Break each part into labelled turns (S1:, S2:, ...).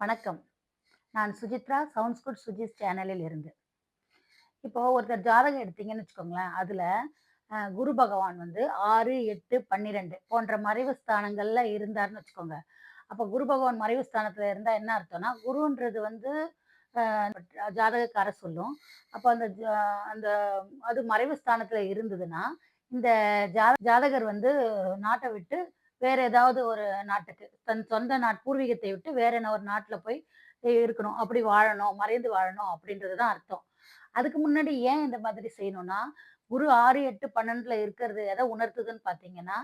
S1: வணக்கம். நான் Suchitra sounds good Sujith சேனலில் இருந்து. இப்போ ஒருத்தர் ஜாதகம் எடுத்தீங்கன்னு வச்சுக்கோங்களேன் அதில் குரு பகவான் வந்து ஆறு எட்டு பன்னிரெண்டு போன்ற மறைவு ஸ்தானங்கள்ல இருந்தாருன்னு வச்சுக்கோங்க. அப்போ குரு பகவான் மறைவு ஸ்தானத்தில் இருந்தால் என்ன அர்த்தம்னா குருன்றது வந்து ஜாதகக்கார சொல்லும். அப்போ அந்த ஜா- அந்த அது மறைவு ஸ்தானத்தில் இருந்ததுன்னா இந்த ஜாத ஜாதகர் வந்து நாட்டை விட்டு வேற ஏதாவது ஒரு நாட்டுக்கு தன் சொந்த நாட் பூர்வீகத்தை விட்டு வேற என்ன ஒரு நாட்டுல போய் இருக்கணும் அப்படி வாழணும் மறைந்து வாழணும் அப்படின்றதுதான் அர்த்தம். அதுக்கு முன்னாடி ஏன் இந்த மாதிரி செய்யணும்னா குரு ஆறு எட்டு பன்னெண்டுல இருக்கிறது எதை உணர்த்துதுன்னு பாத்தீங்கன்னா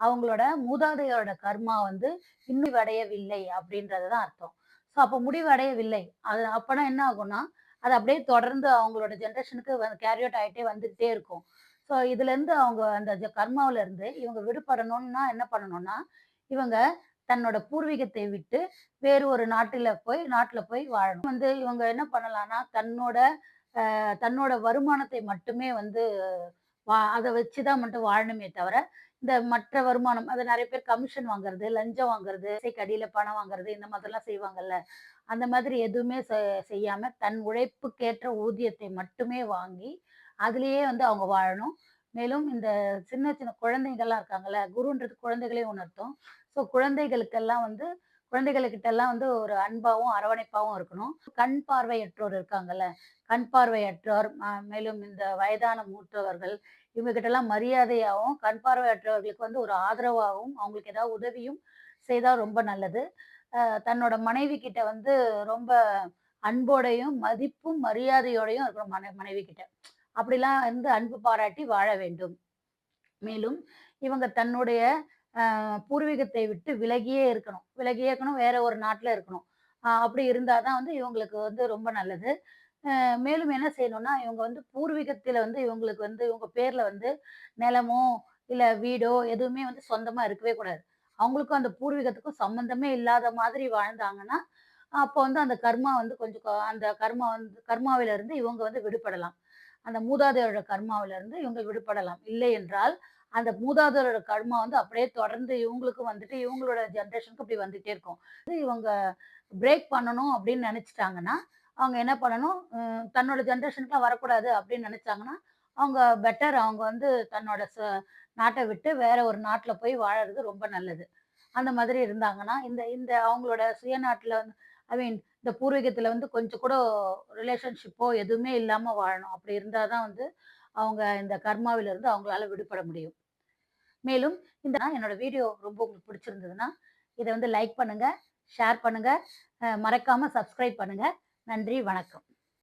S1: அவங்களோட மூதாதையரோட கர்மா வந்து இன்னும் அடையவில்லை அப்படின்றதுதான் அர்த்தம். ஸோ அப்போ முடிவடையவில்லை. அது அப்பனா என்ன ஆகும்னா அது அப்படியே தொடர்ந்து அவங்களோட ஜென்ரேஷனுக்கு கேரி அவுட் ஆகிட்டே வந்துகிட்டே இருக்கும். ஸோ இதுலேருந்து அவங்க அந்த கர்மாவில கர்மாவுல இருந்து இவங்க விடுபடணும்னா என்ன பண்ணணும்னா இவங்க தன்னோட பூர்வீகத்தை விட்டு வேறு ஒரு நாட்டில் போய் நாட்டில் போய் வாழணும். வந்து இவங்க என்ன பண்ணலாம்னா தன்னோட தன்னோட வருமானத்தை மட்டுமே வந்து வா அதை வச்சு தான் மட்டும் வாழணுமே தவிர இந்த மற்ற வருமானம் அது நிறைய பேர் கமிஷன் வாங்குறது லஞ்சம் வாங்குறது கடியில பணம் வாங்குறது இந்த மாதிரிலாம் செய்வாங்கல்ல. அந்த மாதிரி எதுவுமே செ- செய்யாம தன் உழைப்புக்கேற்ற ஊதியத்தை மட்டுமே வாங்கி அதுலேயே வந்து அவங்க வாழணும். மேலும் இந்த சின்ன சின்ன குழந்தைங்கள்லாம் இருக்காங்கல்ல குருன்றது குழந்தைகளையும் உணர்த்தும். ஸோ குழந்தைகளுக்கெல்லாம் வந்து குழந்தைகளுக்கிட்ட எல்லாம் வந்து ஒரு அன்பாவும் அரவணைப்பாவும் இருக்கணும். கண் பார்வையற்றோர் இருக்காங்கல்ல. கண் பார்வையற்றோர் மேலும் இந்த வயதான மூத்தவர்கள் இவங்க எல்லாம் மரியாதையாகவும் கண் பார்வையற்றவர்களுக்கு வந்து ஒரு ஆதரவாகவும் அவங்களுக்கு ஏதாவது உதவியும் செய்தால் ரொம்ப நல்லது. தன்னோட மனைவி கிட்ட வந்து ரொம்ப அன்போடையும் மதிப்பும் மரியாதையோடையும் இருக்கணும் மனை மனைவி கிட்ட அப்படிலாம் வந்து அன்பு பாராட்டி வாழ வேண்டும். மேலும் இவங்க தன்னுடைய பூர்வீகத்தை விட்டு விலகியே இருக்கணும். விலகியே இருக்கணும் வேற ஒரு நாட்டில் இருக்கணும். அப்படி இருந்தால் தான் வந்து இவங்களுக்கு வந்து ரொம்ப நல்லது. மேலும் என்ன செய்யணும்னா இவங்க வந்து பூர்வீகத்தில் வந்து இவங்களுக்கு வந்து இவங்க பேரில் வந்து நிலமோ இல்லை வீடோ எதுவுமே வந்து சொந்தமாக இருக்கவே கூடாது. அவங்களுக்கும் அந்த பூர்வீகத்துக்கும் சம்மந்தமே இல்லாத மாதிரி வாழ்ந்தாங்கன்னா அப்போ வந்து அந்த கர்மா வந்து கொஞ்சம் அந்த கர்மா வந்து கர்மாவிலிருந்து இவங்க வந்து விடுபடலாம். அந்த மூதாதையோட கர்மாவிலிருந்து இவங்க விடுபடலாம். இல்லை என்றால் அந்த மூதாதரோட கர்மா வந்து அப்படியே தொடர்ந்து இவங்களுக்கும் வந்துட்டு இவங்களோட ஜென்ரேஷனுக்கு இப்படி வந்துட்டே இருக்கும். இது இவங்க பிரேக் பண்ணணும் அப்படின்னு நினைச்சிட்டாங்கன்னா அவங்க என்ன பண்ணணும்? தன்னோட ஜென்ரேஷனுக்குலாம் வரக்கூடாது அப்படின்னு நினைச்சாங்கன்னா அவங்க பெட்டர் அவங்க வந்து தன்னோட ச- நாட்டை விட்டு வேற ஒரு நாட்டில் போய் வாழறது ரொம்ப நல்லது. அந்த மாதிரி இருந்தாங்கன்னா இந்த இந்த அவங்களோட சுயநாட்டில் வந்து ஐ மீன் இந்த பூர்வீகத்தில் வந்து கொஞ்சம் கூட ரிலேஷன்ஷிப்போ எதுவுமே இல்லாமல் வாழணும். அப்படி இருந்தால் தான் வந்து அவங்க இந்த கர்மாவிலிருந்து அவங்களால விடுபட முடியும். மேலும் இந்த என்னோட வீடியோ ரொம்ப உங்களுக்கு பிடிச்சிருந்ததுன்னா இதை வந்து லைக் பண்ணுங்க ஷேர் பண்ணுங்க மறக்காம சப்ஸ்கிரைப் பண்ணுங்க. நன்றி வணக்கம்.